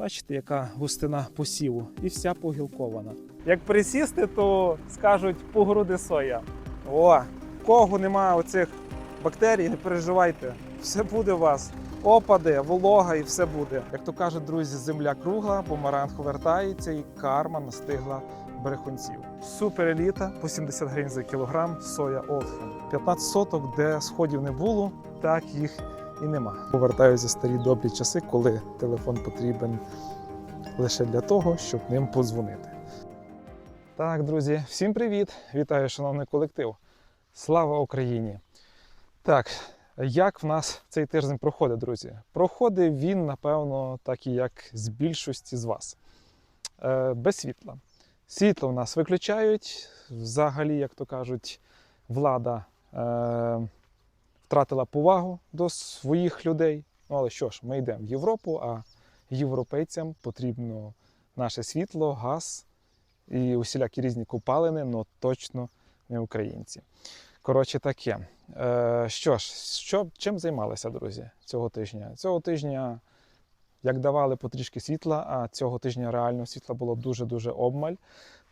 Бачите, яка густина посіву і вся погілкована. Як присісти, то скажуть по груди соя. О, кого немає оцих бактерій, не переживайте, все буде у вас. Опаде, волога і все буде. Як то кажуть, друзі, земля кругла, помаранг вертається і карма настигла брехунців. Супер еліта по 70 гривень за кілограм, соя Олдхем. 15 соток, де сходів не було, так їх і нема. Повертаюся старі добрі часи, коли телефон потрібен лише для того, щоб ним подзвонити. Так, друзі, всім привіт! Вітаю, шановний колектив. Слава Україні! Так, як в нас цей тиждень проходить, друзі? Проходить він, напевно, так і як з більшості з вас. Е, без світла. Світло в нас виключають. Взагалі, як то кажуть, влада е, втратила повагу до своїх людей. Ну, але що ж, ми йдемо в Європу, а європейцям потрібно наше світло, газ і усілякі різні купалини, але точно не українці. Коротше, таке. Е, що ж, що, чим займалися, друзі, цього тижня? Цього тижня, як давали потрішки світла, а цього тижня реально світла було дуже-дуже обмаль,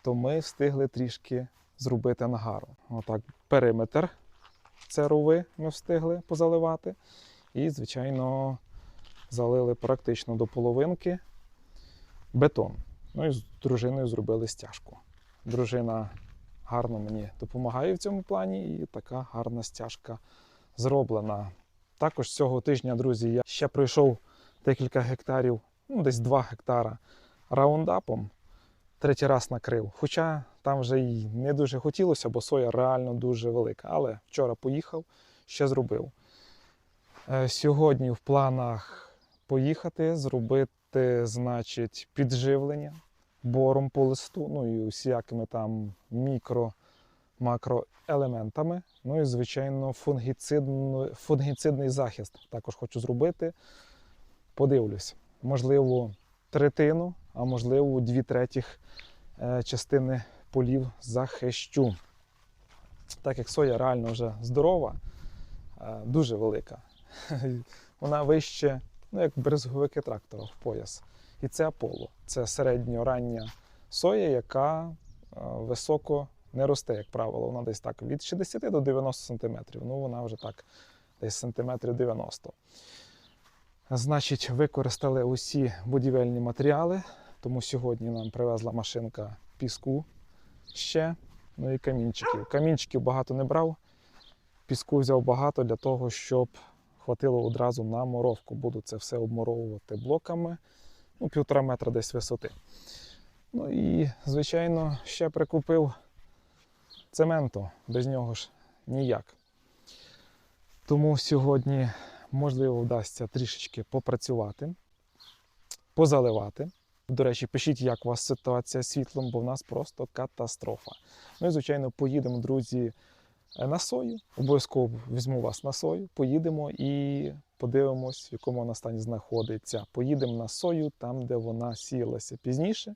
то ми встигли трішки зробити ангару. Отак, периметр це рови ми встигли позаливати. І, звичайно, залили практично до половинки бетон. Ну і з дружиною зробили стяжку. Дружина гарно мені допомагає в цьому плані, і така гарна стяжка зроблена. Також цього тижня, друзі, я ще пройшов декілька гектарів, ну десь 2 гектара раундапом. Третій раз накрив. Хоча там вже й не дуже хотілося, бо соя реально дуже велика. Але вчора поїхав, ще зробив. Е, Сьогодні в планах поїхати, зробити, значить, підживлення бором по листу, ну і усякими там мікро, макроелементами. Ну і, звичайно, фунгіцидно- фунгіцидний захист також хочу зробити. Подивлюсь, можливо, третину, а можливо, дві третіх е, частини полів захищу. Так як соя реально вже здорова, е, дуже велика. Вона вище, ну як брезговики трактора в пояс. І це Аполло. Це середньорання соя, яка е, високо не росте, як правило. Вона десь так від 60 до 90 сантиметрів. Ну, вона вже так десь сантиметрів 90. Значить, використали усі будівельні матеріали, тому сьогодні нам привезла машинка піску ще, ну і камінчиків. Камінчиків багато не брав, піску взяв багато для того, щоб хватило одразу на моровку. Буду це все обморовувати блоками, ну, півтора метра десь висоти. Ну і, звичайно, ще прикупив цементу, без нього ж ніяк. Тому сьогодні, можливо, вдасться трішечки попрацювати, позаливати. До речі, пишіть, як у вас ситуація з світлом, бо в нас просто катастрофа. Ну і, звичайно, поїдемо, друзі, е, на сою. Обов'язково візьму вас на сою, поїдемо і подивимось, в якому вона стані знаходиться. Поїдемо на сою, там, де вона сіялася пізніше,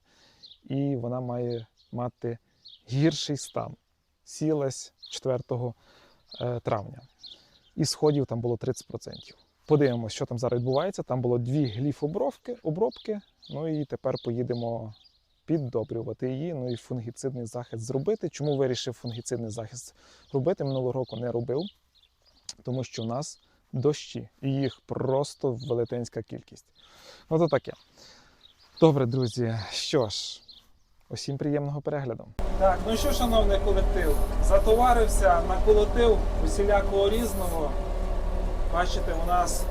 і вона має мати гірший стан. Сіялась 4 е, травня. І сходів там було 30%. Подивимося, що там зараз відбувається. Там було дві гліф обробки. Ну і тепер поїдемо піддобрювати її. Ну і фунгіцидний захист зробити. Чому вирішив фунгіцидний захист робити? Минулого року не робив, тому що в нас дощі, і їх просто велетенська кількість. Ну то таке. Добре, друзі, що ж, усім приємного перегляду. Так, ну що, шановний колектив, затоварився, наколотив усілякого різного. Бачите, у нас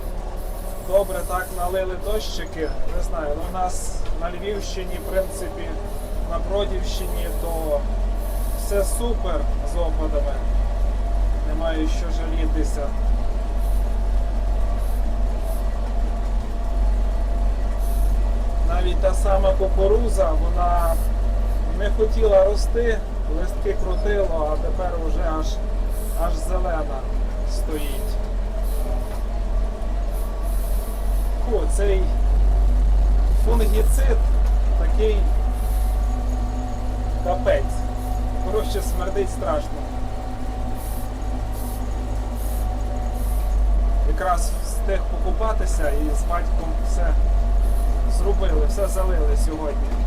добре так налили дощики. Не знаю, ну у нас на Львівщині, в принципі, на Бродівщині, то все супер з опадами. Немає що жалітися. Навіть та сама кукуруза, вона не хотіла рости, листки крутило, а тепер вже аж, аж зелена стоїть. Цей фунгіцид такий капець. Коротше, смердить страшно. Якраз встиг покупатися і з батьком все зробили, все залили сьогодні.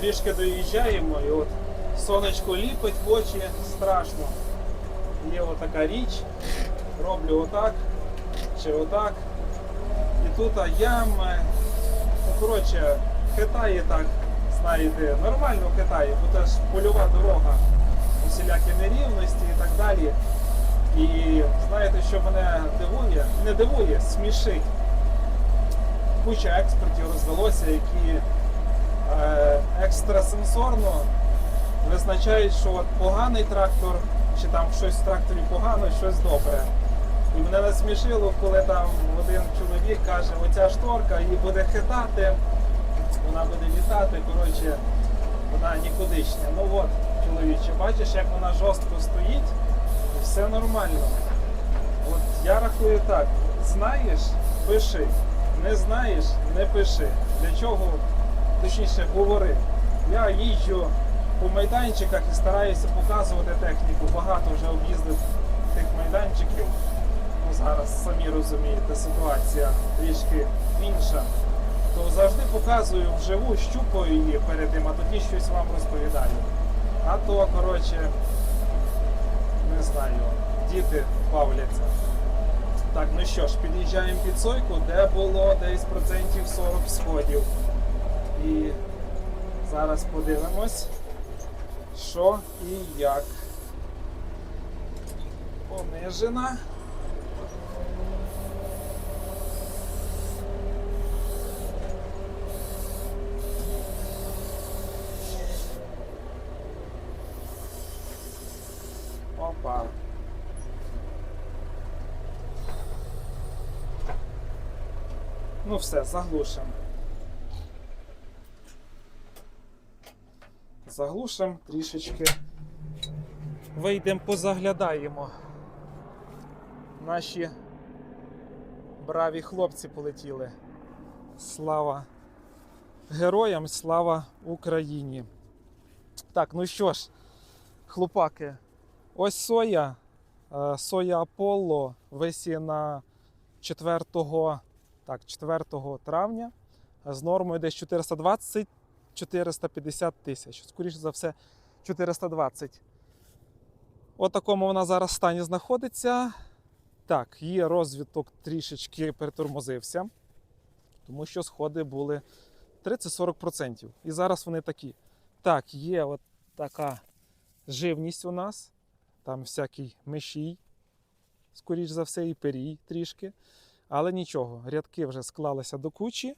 Потрішки доїжджаємо і от сонечко ліпить в очі страшно. Є отака річ, роблю отак чи отак. І тут ями. Ну, коротше, хитає так, знаєте, нормально хитає, бо це ж польова дорога, усілякі нерівності і так далі. І знаєте, що мене дивує? Не дивує, смішить. Куча експертів роздалося, які екстрасенсорно визначають, що от поганий трактор, чи там щось в тракторі погано, щось добре. І мене насмішило, коли там один чоловік каже, оця шторка її буде хитати, вона буде літати, коротше, вона нікудишня. Ну от, чоловіче, бачиш, як вона жорстко стоїть, і все нормально. От я рахую так, знаєш, пиши. Не знаєш, не пиши. Для чого, точніше, говори. Я їжджу по майданчиках і стараюся показувати техніку. Багато вже об'їздив тих майданчиків. Ну, зараз самі розумієте, ситуація трішки інша. То завжди показую вживу, щупаю її перед тим, а тоді щось вам розповідаю. А то, коротше, не знаю, діти бавляться. Так, ну що ж, під'їжджаємо під сойку, де було десь процентів 40 сходів. І зараз подивимось, що і як. Понижена. Опа. Ну все, заглушимо. Заглушимо трішечки. Вийдемо, позаглядаємо. Наші браві хлопці полетіли. Слава героям, слава Україні. Так, ну що ж, хлопаки, ось соя, е, соя Аполло висіяна 4 так, 4 травня з нормою десь 420-450 тисяч. Скоріше за все, 420. От такому вона зараз стані знаходиться. Так, є розвиток трішечки перетормозився, тому що сходи були 30-40%. І зараз вони такі. Так, є от така живність у нас. Там всякий мишій, скоріш за все, і перій трішки. Але нічого, рядки вже склалися до кучі.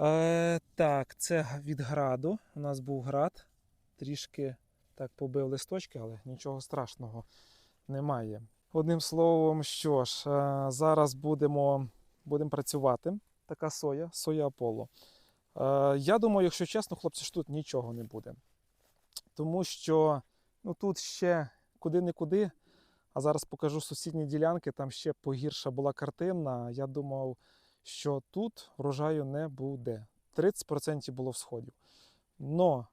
Е, так, це від граду. У нас був град. Трішки так побив листочки, але нічого страшного немає. Одним словом, що ж, е, зараз будемо, будемо працювати. Така соя, соя Аполло. Е, я думаю, якщо чесно, хлопці, що тут нічого не буде. Тому що ну, тут ще куди-не-куди. А зараз покажу сусідні ділянки, там ще погірша була картина. Я думав, що тут врожаю не буде. 30% було всходів. Но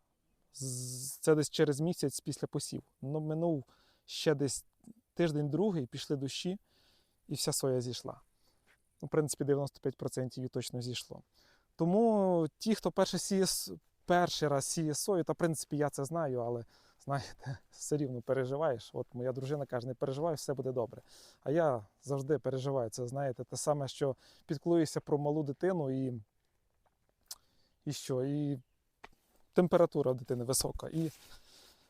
з- це десь через місяць після посів. Ну, минув ще десь тиждень-другий, пішли дощі, і вся соя зійшла. В принципі, 95% її точно зійшло. Тому ті, хто перший, сіє, перший раз сіє сою, та в принципі я це знаю, але знаєте, все рівно переживаєш. От моя дружина каже, не переживай, все буде добре. А я завжди переживаю. Це знаєте, те саме, що підклуєшся про малу дитину і, і що? І температура дитини висока, і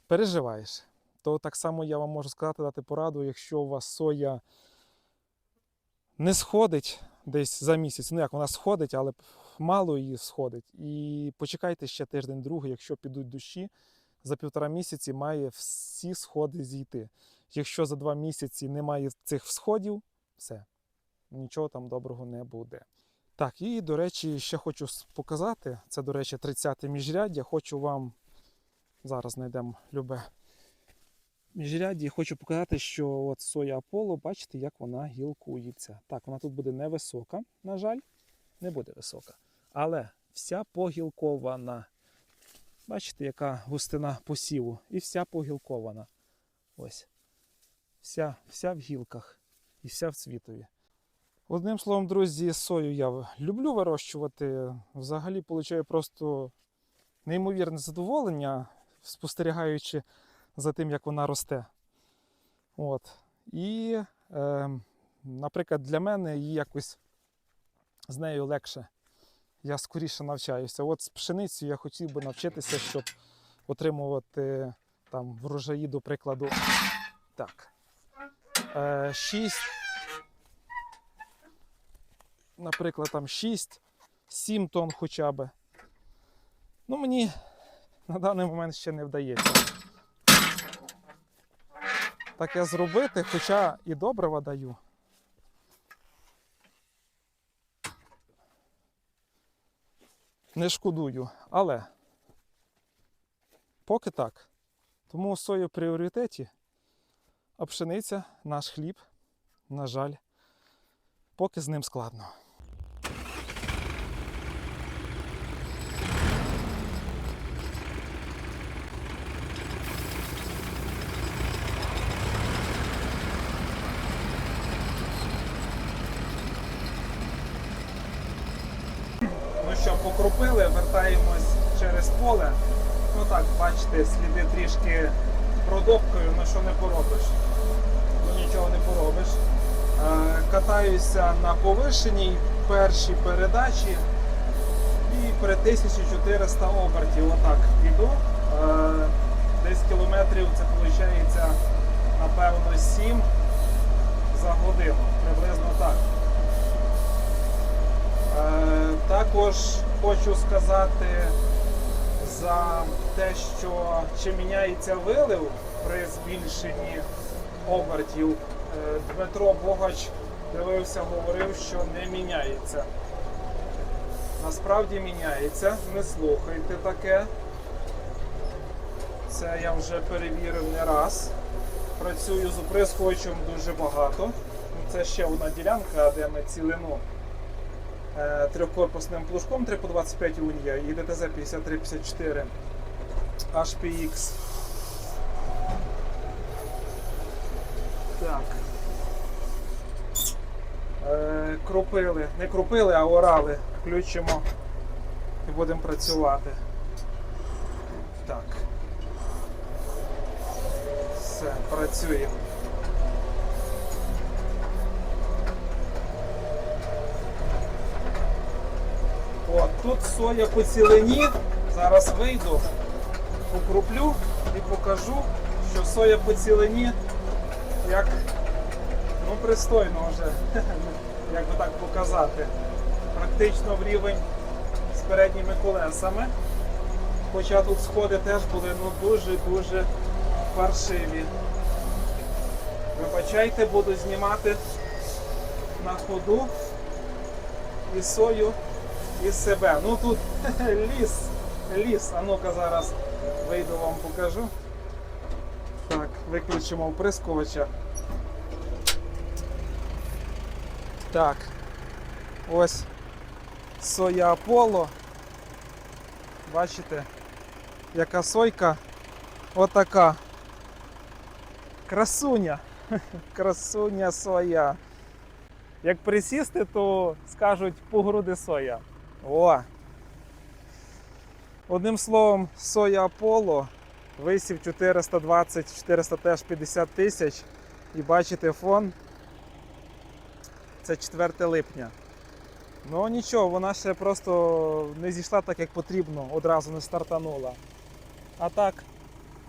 переживаєш. То так само я вам можу сказати, дати пораду, якщо у вас соя не сходить десь за місяць, ну як вона сходить, але мало її сходить. І почекайте ще тиждень-другий, якщо підуть дощі, за півтора місяці має всі сходи зійти. Якщо за два місяці немає цих всходів, все, нічого там доброго не буде. Так, і до речі, ще хочу показати. Це, до речі, 30-те міжряддя. Хочу вам зараз знайдемо любе міжрядді. Хочу показати, що от соя Аполло, бачите, як вона гілкується. Так, вона тут буде невисока, на жаль, не буде висока. Але вся погілкована. Бачите, яка густина посіву. І вся погілкована. Ось. Вся, вся в гілках і вся в цвітові. Одним словом, друзі, сою я люблю вирощувати. Взагалі получаю просто неймовірне задоволення, спостерігаючи за тим, як вона росте. От. І, е, наприклад, для мене її якось з нею легше. Я скоріше навчаюся. От з пшеницею я хотів би навчитися, щоб отримувати там врожаї, до прикладу. Так. Е, 6, наприклад, там 6-7 тонн хоча б. Ну, мені на даний момент ще не вдається таке зробити, хоча і добрива даю. Не шкодую, але поки так. Тому сою в пріоритеті, а пшениця наш хліб, на жаль, поки з ним складно. Ну що, покропили, вертаємось через поле. Ну так, бачите, сліди трішки продовкою, ну що не поробиш. Ну нічого не поробиш. Е, Катаюся на повишеній першій передачі і при 1400 обертів отак іду. Е, Десь кілометрів це виходить напевно 7 за годину. Приблизно так. Е, Також хочу сказати за те, що чи міняється вилив при збільшенні обертів. Е, Дмитро Богач дивився, говорив, що не міняється. Насправді міняється, не слухайте таке. Це я вже перевірив не раз. Працюю з оприскувачем дуже багато. Це ще одна ділянка, де ми цілину трьохкорпусним плужком 3 по 25 унія і ДТЗ 5354 HPX. Так. Е, кропили, не кропили, а орали. Включимо і будемо працювати. Так. Все, працюємо. От, тут соя по цілині. Зараз вийду, покруплю і покажу, що соя по цілині як ну, пристойно вже, як би так показати. Практично в рівень з передніми колесами. Хоча тут сходи теж були ну, дуже-дуже паршиві. Вибачайте, буду знімати на ходу і сою, і себе. Ну тут ліс, ліс. А ну-ка зараз вийду вам покажу. Так, виключимо вприскувача. Так. Ось соя Аполло. Бачите, яка сойка отака. Красуня. Красуня соя. Як присісти, то скажуть по груди соя. О! Одним словом, соя Аполло висів 420, 400 теж 50 тисяч. І бачите фон. Це 4 липня. Ну нічого, вона ще просто не зійшла так, як потрібно, одразу не стартанула. А так,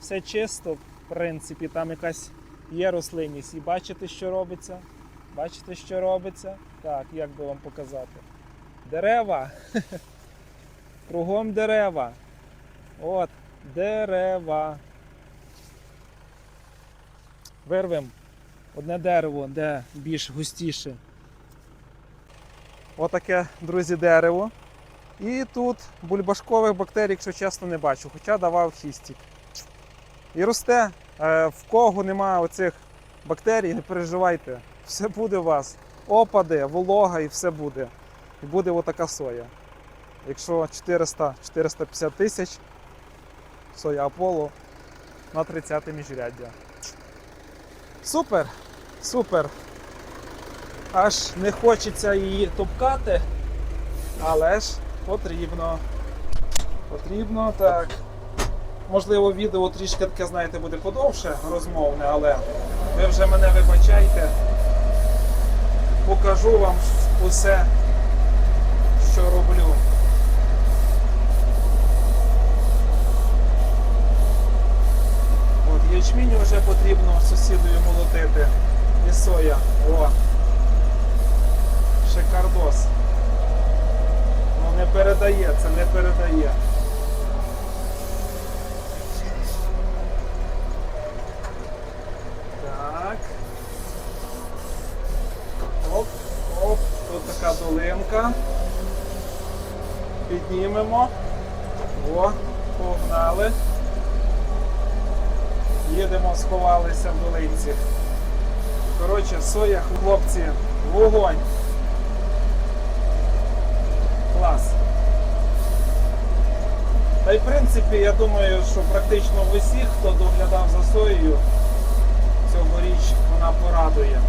все чисто, в принципі, там якась є рослинність. І бачите, що робиться? Бачите, що робиться? Так, як би вам показати? Дерева. Кругом дерева. От, дерева. Вирвемо одне дерево, де більш густіше. Отаке, друзі, дерево. І тут бульбашкових бактерій, якщо чесно, не бачу, хоча давав хістік. І росте. Е, В кого немає оцих бактерій, не переживайте. Все буде у вас. Опади, волога і все буде. І буде отака соя. Якщо 400-450 тисяч соя Аполло на 30 міжряддя. Супер! Супер! Аж не хочеться її топкати, але ж потрібно. Потрібно так. Можливо, відео трішки таке, знаєте, буде подовше розмовне, але ви вже мене вибачайте. Покажу вам усе, що роблю. От ячмінь вже потрібно сусідою молотити. І соя. О! Шикардос. Ну не передає, це не передає. Так. Оп, оп, тут така долинка. Піднімемо. О, погнали. Їдемо, сховалися в долинці. Коротше, соя, хлопці, вогонь. Клас. Та й в принципі, я думаю, що практично в усіх, хто доглядав за соєю, цьогоріч вона порадує.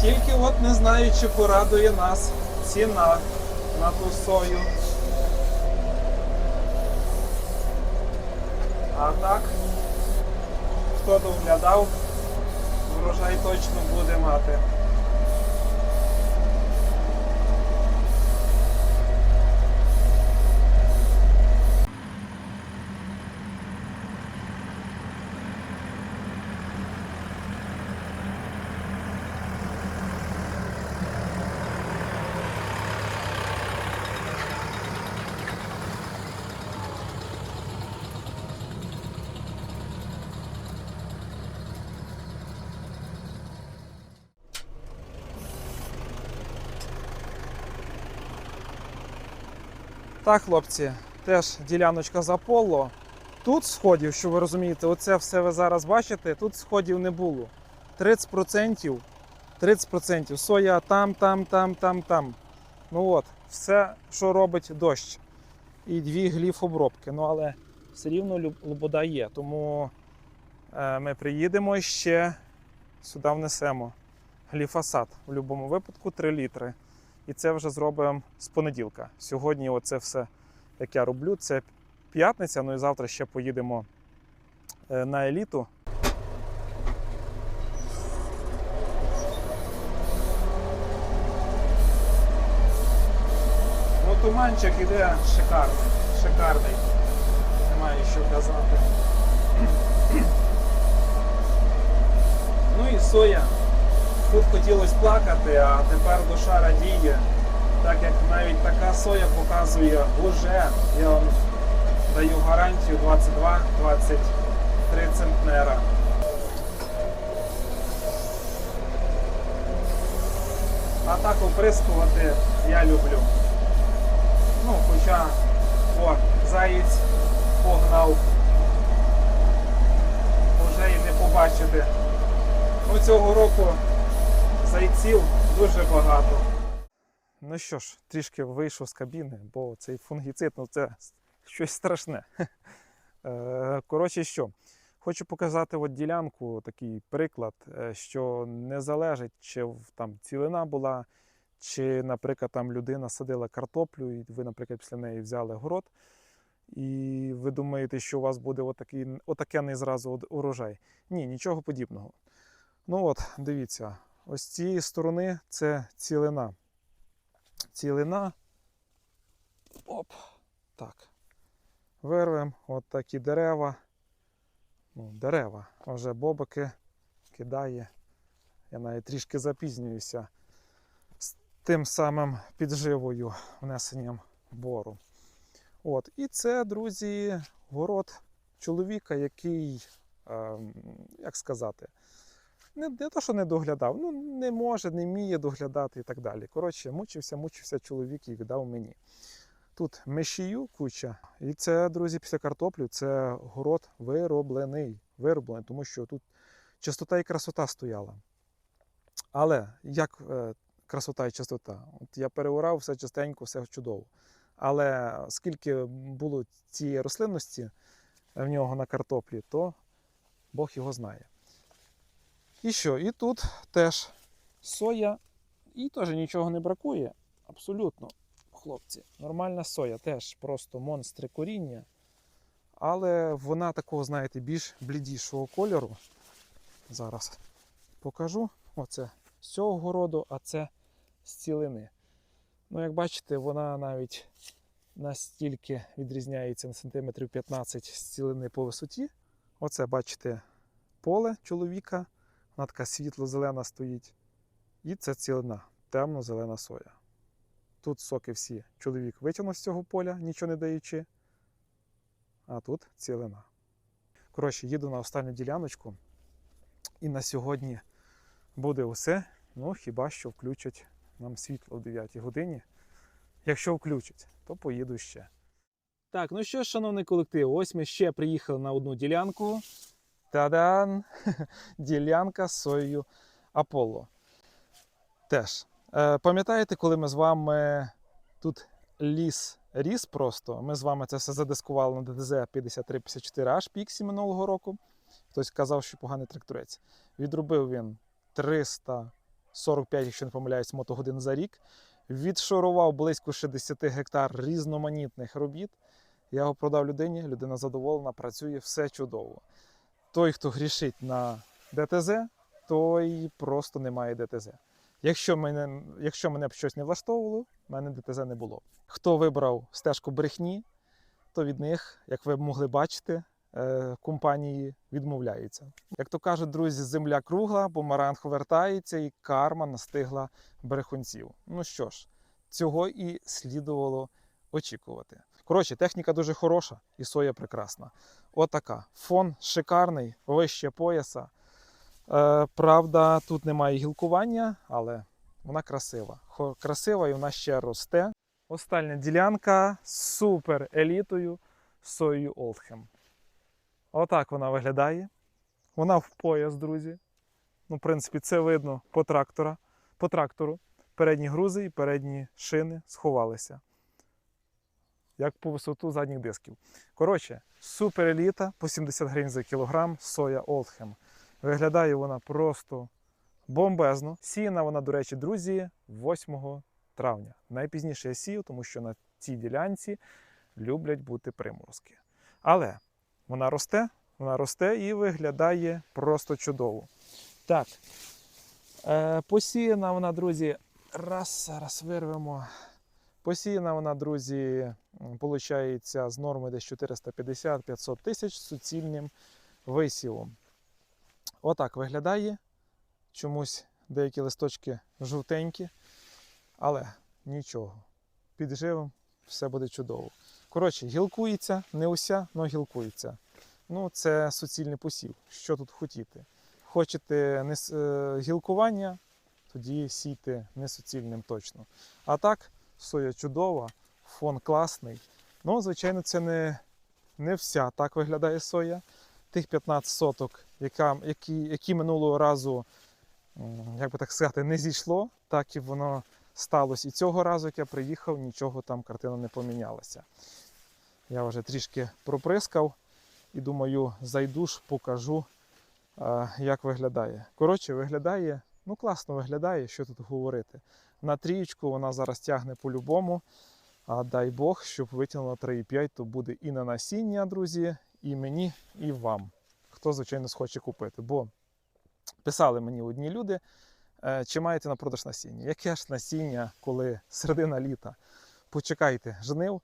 Тільки от не знаю, чи порадує нас ціна на ту сою. А так, хто доглядав, врожай точно буде мати. Так, хлопці, теж діляночка за поло. Тут сходів, що ви розумієте, оце все ви зараз бачите, тут сходів не було. 30%, 30% соя там, там, там, там, там. Ну от, все, що робить дощ. І дві гліф обробки. Ну але все рівно лобода є. Тому е, ми приїдемо і ще сюди внесемо гліфосат. В будь-якому випадку 3 літри. І це вже зробимо з понеділка. Сьогодні оце все, як я роблю, це п'ятниця, ну і завтра ще поїдемо е, на еліту. Ну, туманчик іде шикарний, шикарний. Немає що казати. Ну і соя. Тут хотілося плакати, а тепер душа радіє. Так як навіть така соя показує уже, я вам даю гарантію 22-23 центнера. А так оприскувати я люблю. Ну, хоча, о, заєць погнав. Уже і не побачити. Ну, цього року зайців дуже багато. Ну що ж, трішки вийшов з кабіни, бо цей фунгіцид ну це щось страшне. Е, Коротше, що, хочу показати от ділянку, такий приклад, е, що не залежить, чи там цілина була, чи, наприклад, там людина садила картоплю, і ви, наприклад, після неї взяли город, і ви думаєте, що у вас буде отакий, отакенний зразу урожай. Ні, нічого подібного. Ну от, дивіться, ось з цієї сторони це цілина. Цілина. Оп. Так. Вирвемо от такі дерева. Ну, дерева. Вже бобики кидає. Я навіть трішки запізнююся. С- тим самим підживою, внесенням бору. От. І це, друзі, город чоловіка, який, ем, як сказати, не, не то, що не доглядав, ну не може, не вміє доглядати і так далі. Коротше, мучився, мучився чоловік і віддав мені. Тут мешію куча. І це, друзі, після картоплі це город вироблений. Вироблений, тому що тут чистота і красота стояла. Але як е, красота і чистота? От я переорав, все чистенько, все чудово. Але скільки було цієї рослинності в нього на картоплі, то Бог його знає. І що? І тут теж соя, і теж нічого не бракує. Абсолютно, хлопці. Нормальна соя, теж просто монстри коріння. Але вона такого, знаєте, більш блідішого кольору. Зараз покажу. Оце з цього городу, а це з цілини. Ну, як бачите, вона навіть настільки відрізняється на сантиметрів 15 з цілини по висоті. Оце, бачите, поле чоловіка. Вона така світло-зелена стоїть. І це цілина, темно-зелена соя. Тут соки всі чоловік витягнув з цього поля, нічого не даючи. А тут цілина. Коротше, їду на останню діляночку. І на сьогодні буде усе. Ну, хіба що включать нам світло в 9 годині. Якщо включать, то поїду ще. Так, ну що ж, шановний колектив, ось ми ще приїхали на одну ділянку. Та-дан! Ділянка з соєю Аполло. Теж. Е, пам'ятаєте, коли ми з вами тут ліс ріс просто? Ми з вами це все задискували на ДТЗ 5354H Піксі минулого року. Хтось казав, що поганий тракторець. Відробив він 345, якщо не помиляюсь, мотогодин за рік. Відшурував близько 60 гектар різноманітних робіт. Я його продав людині, людина задоволена, працює, все чудово. Той, хто грішить на ДТЗ, той просто не має ДТЗ. Якщо мене, якщо мене б щось не влаштовувало, в мене ДТЗ не було. Хто вибрав стежку брехні, то від них, як ви могли бачити, е, компанії відмовляються. Як то кажуть, друзі, земля кругла, бумеранг вертається, і карма настигла брехунців. Ну що ж, цього і слідувало очікувати. Коротше, техніка дуже хороша і соя прекрасна. Отака. Фон шикарний, вище пояса. Е, правда, тут немає гілкування, але вона красива. Красива і вона ще росте. Остання ділянка з супер елітою соєю Олдхем. Отак вона виглядає. Вона в пояс, друзі. Ну, в принципі, це видно по, трактора, по трактору. Передні грузи і передні шини сховалися. Як по висоту задніх дисків. Коротше, супер еліта по 70 гривень за кілограм соя Олдхем. Виглядає вона просто бомбезно. Сіяна вона, до речі, друзі, 8 травня. Найпізніше я сію, тому що на цій ділянці люблять бути приморозки. Але вона росте, вона росте і виглядає просто чудово. Так, е, посіяна вона, друзі, раз, зараз вирвемо. Посіяна вона, друзі, виходить, з норми десь 450-500 тисяч з суцільним висівом. Отак виглядає. Чомусь деякі листочки жовтенькі, але нічого. Підживом все буде чудово. Коротше, гілкується, не уся, але гілкується. Ну, це суцільний посів. Що тут хотіти? Хочете е, гілкування, тоді сійте не суцільним точно. А так, соя чудова, фон класний. Ну, звичайно, це не, не вся так виглядає соя. Тих 15 соток, яка, які, які минулого разу, як би так сказати, не зійшло, так і воно сталося. І цього разу, як я приїхав, нічого там картина не помінялася. Я вже трішки проприскав і думаю, зайду ж, покажу, як виглядає. Коротше, виглядає, ну класно виглядає, що тут говорити. На трієчку вона зараз тягне по-любому. А дай Бог, щоб витягнула 3,5, то буде і на насіння, друзі, і мені, і вам. Хто, звичайно, схоче купити. Бо писали мені одні люди, е, чи маєте на продаж насіння? Яке ж насіння, коли середина літа? Почекайте жнив,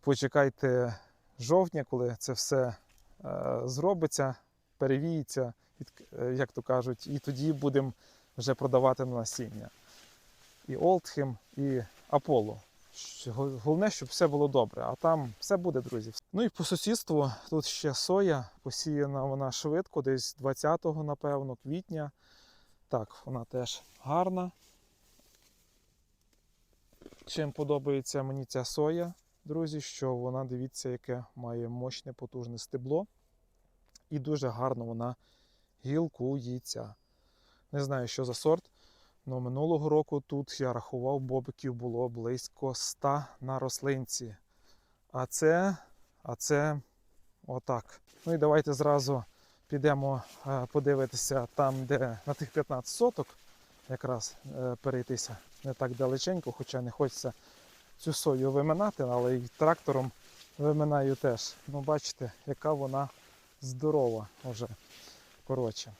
почекайте жовтня, коли це все е, зробиться, перевіється, е, як то кажуть, і тоді будемо вже продавати на насіння. І Олдхем, і Аполло. Головне, щоб все було добре, а там все буде, друзі. Ну і по сусідству тут ще соя, посіяна вона швидко, десь 20-го, напевно, квітня. Так, вона теж гарна. Чим подобається мені ця соя, друзі, що вона, дивіться, яке має мощне потужне стебло. І дуже гарно вона гілкується. Не знаю, що за сорт. Але минулого року тут я рахував, бобиків було близько 100 на рослинці. А це, а це отак. Ну і давайте зразу підемо е, подивитися там, де на тих 15 соток, якраз е, перейтися не так далеченько, хоча не хочеться цю сою виминати, але і трактором виминаю теж. Ну, бачите, яка вона здорова вже. Коротше,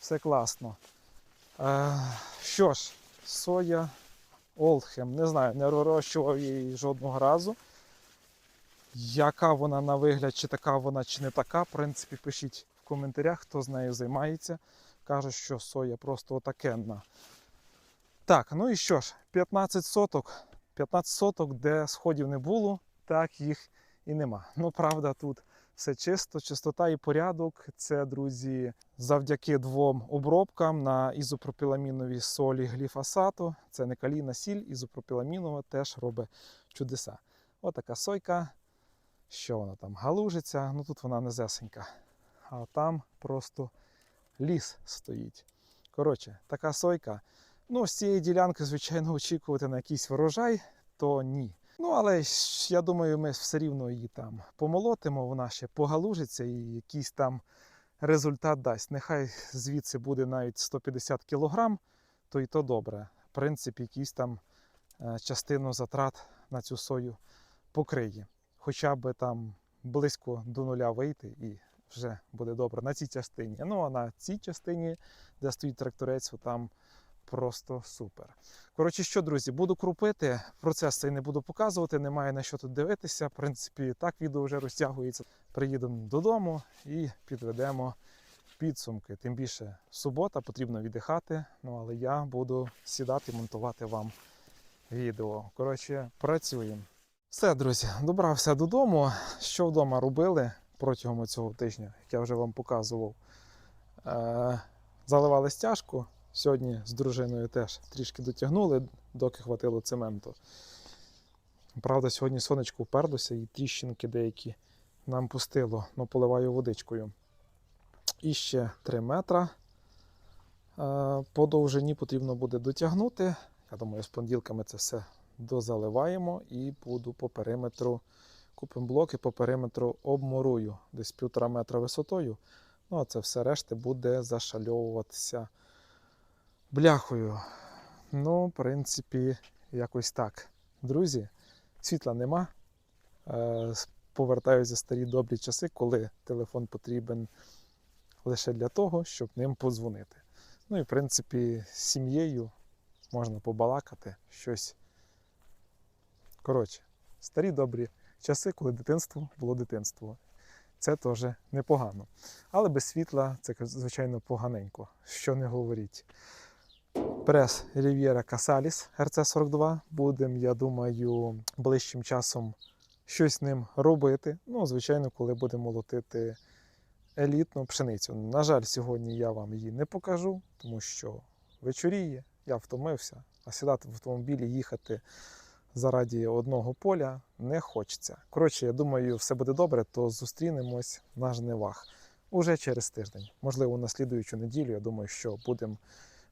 все класно. Е, що ж, соя Олхем. Не знаю, не вирощував її жодного разу. Яка вона на вигляд, чи така вона, чи не така. В принципі, пишіть в коментарях, хто з нею займається. Каже, що соя просто отакенна. Так, ну і що ж, 15 соток. 15 соток, де сходів не було, так їх і нема. Ну, правда, тут все чисто, чистота і порядок. Це, друзі, завдяки двом обробкам на ізопропіламіновій солі гліфосату. Це не калійна сіль, ізопропіламінова теж робить чудеса. Отака сойка. Що вона там галужиться? Ну тут вона незесенька. А там просто ліс стоїть. Коротше, така сойка. Ну, з цієї ділянки, звичайно, очікувати на якийсь врожай, то ні. Ну, але я думаю, ми все рівно її там помолотимо, вона ще погалужиться і якийсь там результат дасть. Нехай звідси буде навіть 150 кг, то і то добре. В принципі, якийсь там е, частину затрат на цю сою покриє. Хоча б там близько до нуля вийти і вже буде добре на цій частині. Ну а на цій частині, де стоїть тракторець, там просто супер. Коротше, що, друзі, буду крупити. Процес цей не буду показувати, немає на що тут дивитися. В принципі, так відео вже розтягується. Приїдемо додому і підведемо підсумки. Тим більше субота, потрібно віддихати. Ну але я буду сідати і монтувати вам відео. Коротше, працюємо. Все, друзі, добрався додому. Що вдома робили протягом цього тижня, як я вже вам показував. Е, заливали стяжку. Сьогодні з дружиною теж трішки дотягнули, доки хватило цементу. Правда, сьогодні сонечко вперлося і тріщинки деякі нам пустило, но поливаю водичкою. І ще 3 метра. Е, По довжині потрібно буде дотягнути. Я думаю, з понеділка ми це все дозаливаємо і буду по периметру. Купимо блоки по периметру обмурую, десь півтора метра висотою. Ну, а це все решти буде зашальовуватися бляхою. Ну, в принципі, якось так. Друзі, світла нема. Е, Повертаюся старі добрі часи, коли телефон потрібен лише для того, щоб ним подзвонити. Ну і в принципі, з сім'єю можна побалакати щось. Коротше, старі добрі часи, коли дитинство було дитинство. Це теж непогано. Але без світла це, звичайно, поганенько, що не говоріть. Прес Riviera Casalis RC42. Будемо, я думаю, ближчим часом щось ним робити. Ну, звичайно, коли будемо молотити елітну пшеницю. На жаль, сьогодні я вам її не покажу, тому що вечоріє, я втомився, а сідати в автомобілі, їхати заради одного поля не хочеться. Коротше, я думаю, все буде добре, то зустрінемось на жнивах уже через тиждень. Можливо, на слідуючу неділю. Я думаю, що будемо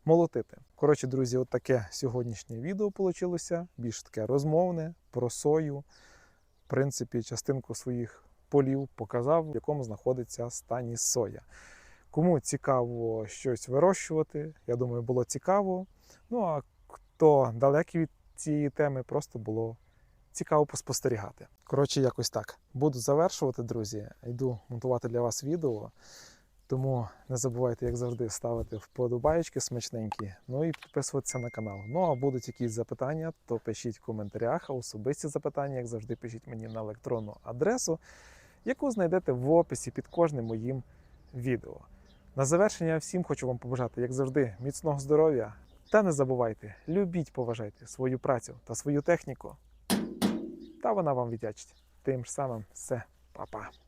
молотити. Коротше, друзі, от таке сьогоднішнє відео вийшло. Більш таке розмовне про сою. В принципі, частинку своїх полів показав, в якому знаходиться стані соя. Кому цікаво щось вирощувати, я думаю, було цікаво. Ну а хто далекий від цієї теми, просто було цікаво поспостерігати. Коротше, якось так. Буду завершувати, друзі. Йду монтувати для вас відео. Тому не забувайте, як завжди, ставити вподобаєчки смачненькі, ну і підписуватися на канал. Ну а будуть якісь запитання, то пишіть в коментарях, а особисті запитання, як завжди, пишіть мені на електронну адресу, яку знайдете в описі під кожним моїм відео. На завершення всім хочу вам побажати, як завжди, міцного здоров'я, Та не забувайте, любіть, поважайте свою працю та свою техніку. Та вона вам віддячить. Тим ж самим все, па-па.